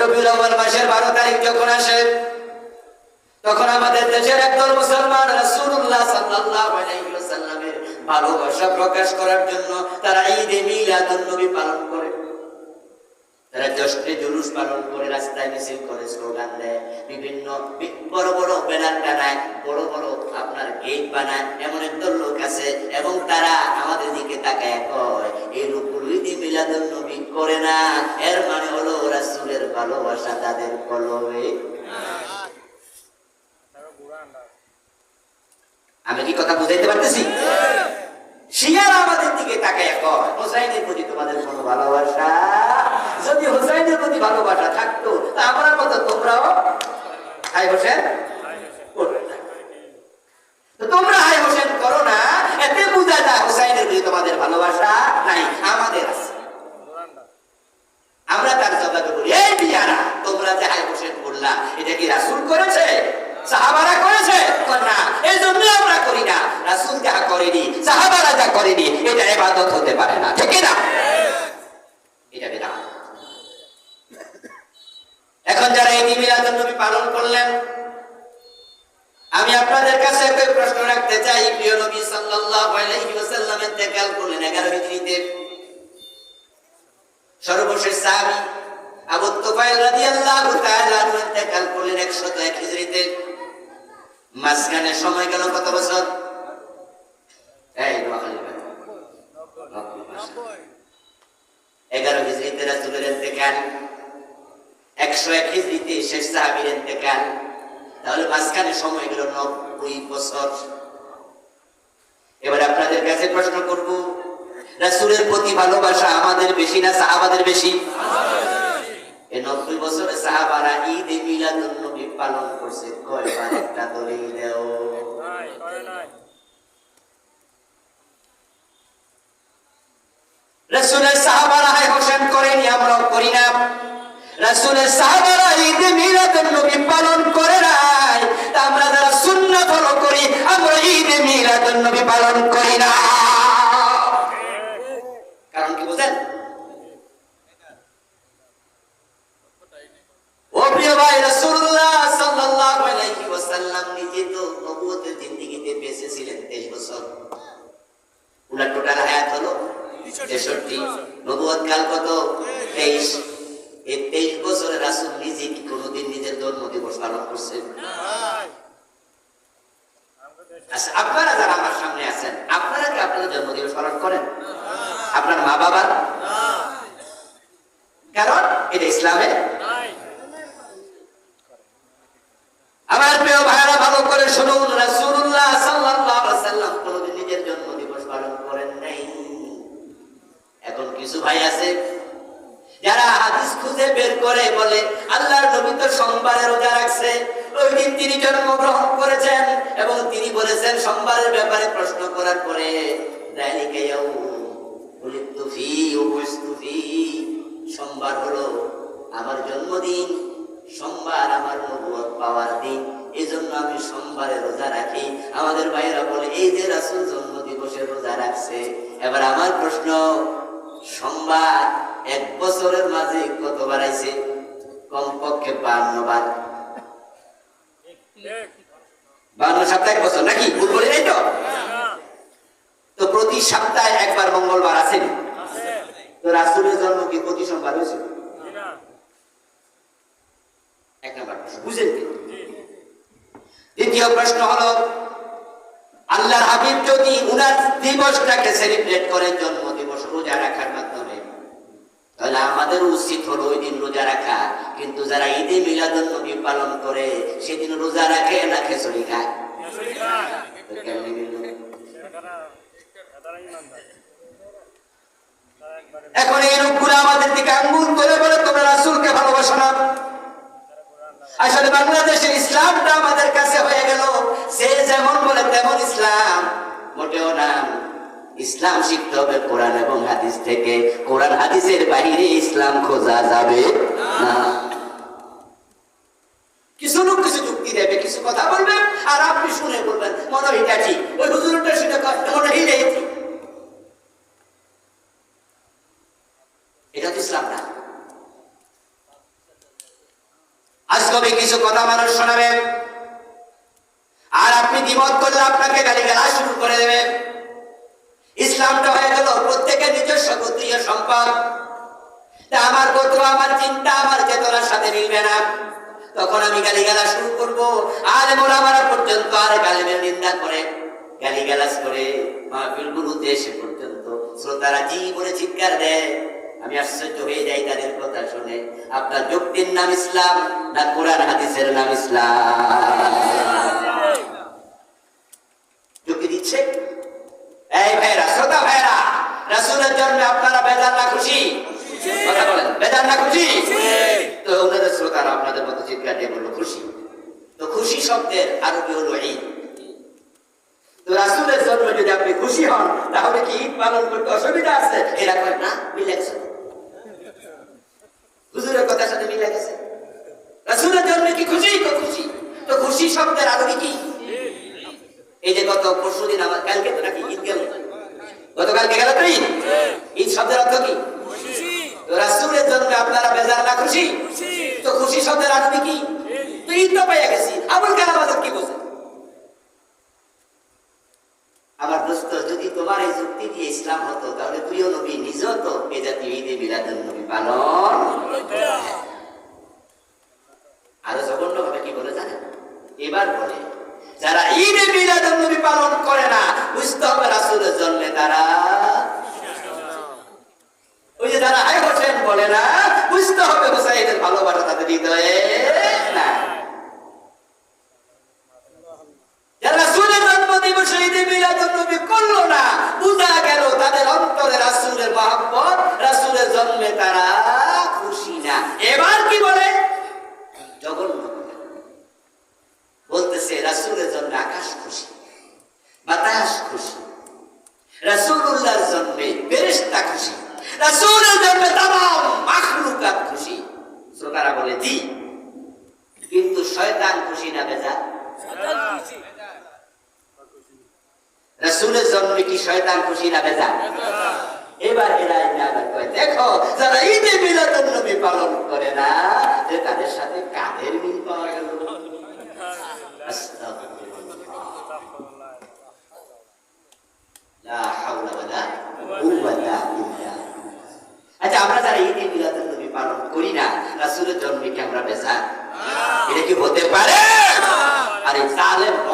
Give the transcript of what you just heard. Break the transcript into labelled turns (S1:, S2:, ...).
S1: রবিউল আউয়াল মাসের বারো তারিখ যখন আসে, তখন আমাদের দেশের একদল মুসলমান রাসূলুল্লাহ সাল্লাল্লাহু আলাইহি ওয়াসাল্লামের ভালোবাসা প্রকাশ করার জন্য তারা ঈদে মিলাদুন নবী পালন করে। তারা জশ্নে জুলুস পালন করে, রাস্তায় মিছিল করে, স্লোগান দেয়। বিভিন্ন বড় বড় ব্যানার টানায়, বড় বড় আপনার গেট বানায়। এমন একদল লোক আছে এবং তারা আমাদের দিকে তাকায় কয় এই লোকগুলো ঈদে মিলাদুন নবী করে না। এর মানে হলো ভালোবাসা তাদের কলবে আমি কি কথা বুঝাইতে পারতেছি? আমাদের দিকে হোসাইনের প্রতি তোমাদের ভালোবাসা? যদি হোসাইনের প্রতি ভালোবাসা থাকতো, তা আমরা মতো তোমরাও হাই হোসেন তোমরা হাই হোসেন করো না, এতে বোঝা যায় হোসাইনের প্রতি তোমাদের ভালোবাসা নাই, আমাদের আছে। আমরা তার জবাবে বলি এই বিয়ারা তোমরা যে হাই হোসেন করলা এটা কি রাসূল করেছে? সাহাবারা করেছে? না। এই জন্য আমরা করি না। রাসূল যা করেনি, সাহাবারা যা করেনি, এটা ইবাদত হতে পারে না। ঠিক না এটা বিদআত এখন যারা এই মিলাদুন নবী পালন করলেন, আমি আপনাদের কাছে একটা প্রশ্ন রাখতে চাই। প্রিয় নবী সাল্লাল্লাহু আলাইহি ওয়াসাল্লাম ইন্তেকাল করলেন 11 হিজরিতে সর্বশেষ সাহাবী আবু তুফাইল রাদিয়াল্লাহু তাআলা 101 মাঝখানে সময় গেল কত বছর? এই নোয়াখালী। এগারো হিজরিতে রাসূলের ইন্তেকাল একশো এক হিজরিতে শেষ সাহাবীর ইন্তেকাল। তাহলে মাঝখানে সময় গেল নব্বই বছর। এবার আপনাদের কাছে প্রশ্ন করব, রাসূলের প্রতি ভালোবাসা আমাদের বেশি না সাহাবাদের বেশি? পালন করছে কয়বার একটা দলিল দেও রাসূলের সাহাবারা হোসেন করেনি আমরাও করি না। রাসূলের সাহাবারা ঈদ এ নবী পালন করে নাই। আমরা যারা সুন্নাত ফলো করি আমরা ঈদ এ নবী পালন করি না। কারণ কি বুঝেন? কাল কত? 23 এই 23 বছরে রাসুল নিজে কি কোনোদিন নিজের জন্ম দিবস পালন করছেন আচ্ছা আপনারা যারা আমার সামনে আছেন, আপনারা কি আপনাদের জন্মদিবস পালন করেন? আপনার মা বাবার কারণ এটা ইসলামে আমার প্রিয় ভাইরা ভালো করে শুনুন রাসূলুল্লাহ সাল্লাল্লাহু আলাইহি সাল্লাম কোনদিন নিজের জন্ম দিবস পালন করেন নাই এখন কিছু ভাই আছে যারা হাদিস খুঁজে বের করে বলে, আল্লাহর নবী তো সোমবারে রোজা রাখছে। ওই দিন তিনি জন্মগ্রহণ করেছেন এবং তিনি বলেছেন সোমবারের ব্যাপারে প্রশ্ন করার পরে। সোমবার হলো আমার জন্মদিন, সোমবার আমার নবুয়ত পাওয়ার দিন। এই জন্য আমি সোমবারে রোজা রাখি। আমাদের ভাইয়েরা বলে, এই যে রাসূল জন্ম দিবসে রোজা রাখছে, এবার আমার প্রশ্ন, সোমবার এক বছরের মাঝে কতবার আইছে? কমপক্ষে বান্ন বার। বান্ন বছর নাকি? তো? প্রতি সপ্তাহে একবার মঙ্গলবার তো রাসূলের জন্ম কি প্রতি সোমবার দ্বিতীয় প্রশ্ন হলো, আল্লাহর হাবিব যদি উনার দিবসটাকে সেলিব্রেট করেন জন্ম দিবস রোজা রাখার তাহলে আমাদের উচিত হলো ওই দিন রোজা রাখা। কিন্তু যারা ঈদে মিলাদুন নবী পালন করে, সেদিন রোজা রাখে না খেচড়ি খায়? এখন এই লোকগুলো আমাদের দিকে আঙ্গুল করে বলে তোমরা রাসূলকে ভালোবাসো না। আসলে বাংলাদেশের ইসলামটা আমাদের কাছে হয়ে গেল। সে যেমন বলে তেমন ইসলাম, মোটেও না। ইসলাম শিখতে হবে কোরআন এবং হাদিস থেকে। কোরআন হাদিসের বাইরে ইসলাম খোঁজা যাবে কিছু লোক কিছু যুক্তি দেবে কিছু কথা বলবে আর আপনি শুনে বলবেন মনে এটা ঠিক। ওই হুজুরটা কয়, মনে এটা তো ইসলাম না। নবী কিছু কথা মানুষ শোনাবে আর আপনি দ্বিমত করলে আপনাকে গালি গালা শুরু করে দেবে। ইসলামটা হয়ে গেল প্রত্যেকের নিজস্ব গোত্রীয় সম্পদ। তা আমার গোত্র, আমার চিন্তা, আমার চেতনার সাথে মিলবে না। তখন আমি গালিগালা শুরু করব। আর মোলামারা পর্যন্ত আর গালিমের নিন্দা করে, গালিগালাজ করে মাহফিল গুরুতে এসে পর্যন্ত শ্রোতারা জি বলে চিৎকার দেয়। আমি আশ্চর্য হয়ে যাই তাদের কথা শুনে। আপনার যুক্তির নাম ইসলাম না কোরআন হাদিসের নাম ইসলাম? যুক্তি দিচ্ছে? এই ভাইরা শ্রোতা ভাইরা রাসূলের জন্য আপনারা বেজার না খুশি? কথা বলেন বেজার না খুশি? তো ওনাদের শ্রোতারা আপনাদের মতো চিৎকার দিয়ে বলল খুশি। তো খুশি শব্দের আরবি হলো ঈদ তো রাসূলের জন্য যদি আপনি খুশি হন তাহলে কি ঈদ পালন করতে অসুবিধা আছে? এরা কয় না মিলে গেছে। হুজুরের কথার সাথে মিলে গেছে। রাসূলের জন্য কি খুশি? তো খুশি। তো খুশি শব্দের আরবি কি? এই যে গত পরশু দিন আমার কালকে তো নাকি ঈদ গেল। গতকালকে গেল তো ঈদ। ঈদ শব্দের অর্থ কি? আপনারা বেজার না খুশি? তো খুশি শব্দের কি? তো ঈদ তো পাইয়া গেছি। আবুল কালাম আজাদ কি আমার দোস্ত, যদি তোমার এই যুক্তি দিয়ে ইসলাম হতো, তাহলে প্রিয় নবী নিজেও তো এ জাতীয় ঈদে মিলাদুন নবী পালন আরও জঘন্য ভাবে কি বলে জানেন? এবার বলে যারা ঈদে মিলাদ নবী পালন করে না হবে রাসূলের জন্য তারা ওই যে যারা আয় হোসেন বলে না বুঝতে হবে হোসাইনের ভালোবাসা তাদের হৃদয়ে না যারা রাসূলের জন্মদিবসে ঈদে মিলাদুন নবী করল না বুঝা গেল তাদের অন্তরে রাসূলের মহব্বত রাসূলের জন্মে তারা খুশি না এবার কি বলে জঘন্য কথা। বলতেছে রাসূলের জন্য আকাশ খুশি বাতাস খুশি রাসূলুল্লাহর জন্মে ফেরেশতা খুশি রাসূলের মাখলুকাত খুশি। শ্রোতারা বলে জি। কিন্তু শয়তান খুশি না বেজা রাসূলের জন্মে কি শয়তান খুশি না বেজা এবার এরা দেখো যারা ঈদে মিলাদুন নবী পালন করে না তাদের সাথে কাদের মিল পাওয়া গেল আস্তাগফিরুল্লাহ। লা হাওলা ওয়ালা কুওয়াতা ইল্লা বিল্লাহ। আচ্ছা আমরা যারা ঈদে মিলাদুন নবী পালন করি না কি এটা কি হতে পারে? আরে ভক্ত